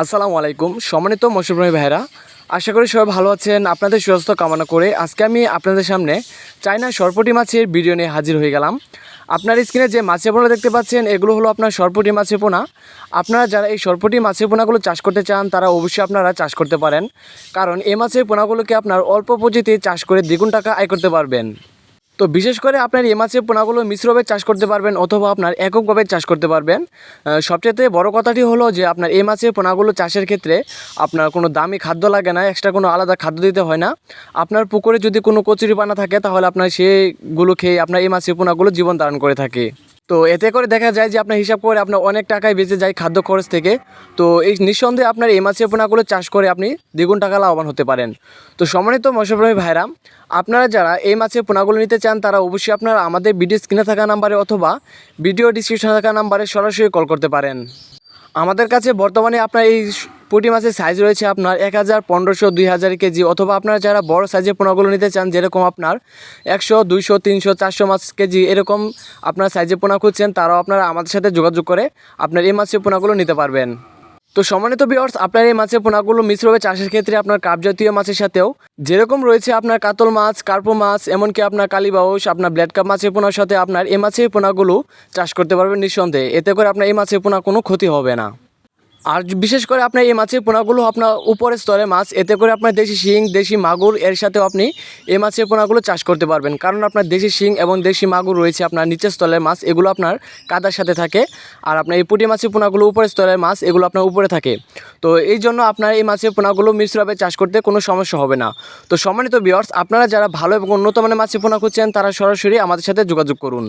আসসালামু আলাইকুম। সম্মানিত মশরুফ ভাইরা আশা করি সবাই ভালো আছেন। আপনাদের সুস্বাস্থ্য কামনা করে আজকে আমি আপনাদের সামনে চায়না সরপটি মাছের ভিডিও নিয়ে হাজির হয়ে গেলাম। আপনার স্ক্রিনে যে মাছের পোনা দেখতে পাচ্ছেন, এগুলো হলো আপনার সরপটি মাছের পোনা। আপনারা যারা এই সরপটি মাছের পোনাগুলো চাষ করতে চান, তারা অবশ্যই আপনারা চাষ করতে পারেন। কারণ এই মাছের পোনাগুলোকে আপনার অল্প পুঁজিতে চাষ করে দ্বিগুণ টাকা আয় করতে পারবেন। তো বিশেষ করে আপনার এ মাছের পোনাগুলো মিশ্রভাবে চাষ করতে পারবেন অথবা আপনার এককভাবে চাষ করতে পারবেন। সবচেয়ে বড় কথাটি হলো যে আপনার এ মাছের পোনাগুলো চাষের ক্ষেত্রে আপনার কোনো দামি খাদ্য লাগে না এক্সট্রা কোনো আলাদা খাদ্য দিতে হয় না। আপনার পুকুরে যদি কোনো কচুরি পানা থাকে তাহলে আপনার সেগুলো খেয়ে আপনার এ মাছের পোনাগুলো জীবন ধারণ করে থাকে। তো এতে করে দেখা যায় যে আপনার হিসাব করে আপনার অনেক টাকায় বেঁচে যায় খাদ্য খরচ থেকে। তো এই নিঃসন্দেহে আপনার এই মাছের পোনাগুলো চাষ করে আপনি দ্বিগুণ টাকা লাভবান হতে পারেন। তো সম্মানিত মৎস্যপ্রেমী ভাইরা, আপনারা যারা এই মাছের পোনাগুলো নিতে চান, তারা অবশ্যই আপনারা আমাদের ভিডিও স্ক্রিনে থাকা নাম্বারে অথবা ভিডিও ডিসক্রিপশনে থাকা নাম্বারে সরাসরি কল করতে পারেন। আমাদের কাছে বর্তমানে আপনার এই পুঁটি মাছের সাইজ রয়েছে আপনার এক হাজার পনেরোশো, দুই হাজার কেজি অথবা আপনারা যারা বড় সাইজের পোনাগুলো নিতে চান, যেরকম আপনার একশো, দুইশো, তিনশো, চারশো মাছ কেজি এরকম আপনার সাইজের পোনা খুঁজছেন, তারাও আপনারা আমাদের সাথে যোগাযোগ করে আপনার এই মাছের পোনাগুলো নিতে পারবেন। তো সম্মানিত বিয়ার্স আপনার এই মাছের পোনাগুলো মিশ্রভাবে চাষের ক্ষেত্রে আপনার কাপ জাতীয় মাছের সাথেও। যেরকম রয়েছে আপনার কাতল মাছ, কার্পো মাছ, এমনকি আপনার কালীবাউস আপনার ব্ল্যাড কাপ মাছের পোনার সাথে আপনার এই মাছের পোনাগুলো চাষ করতে পারবেন নিঃসন্দেহে। এতে করে আপনার এই মাছের পোনা কোনো ক্ষতি হবে না। আর বিশেষ করে আপনার এই মাছের পোনাগুলো আপনার উপরের স্তরে মাছ, এতে করে আপনার দেশি শিং, দেশি মাগুর, এর সাথেও আপনি এই মাছের পোনাগুলো চাষ করতে পারবেন। কারণ আপনার দেশি শিং এবং দেশি মাগুর রয়েছে আপনার নিচের স্তরের মাছ, এগুলো আপনার কাদার সাথে থাকে। আর আপনার এই পুঁটি মাছের পোনাগুলো উপরের স্তরের মাছ, এগুলো আপনার উপরে থাকে। তো এই জন্য আপনার এই মাছের পোনাগুলো মিশ্রভাবে চাষ করতে কোনো সমস্যা হবে না। তো সম্মানিত বিয়ার্স আপনারা যারা ভালো এবং উন্নত মানের মাছের পোনা খুঁজছেন, তারা সরাসরি আমাদের সাথে যোগাযোগ করুন।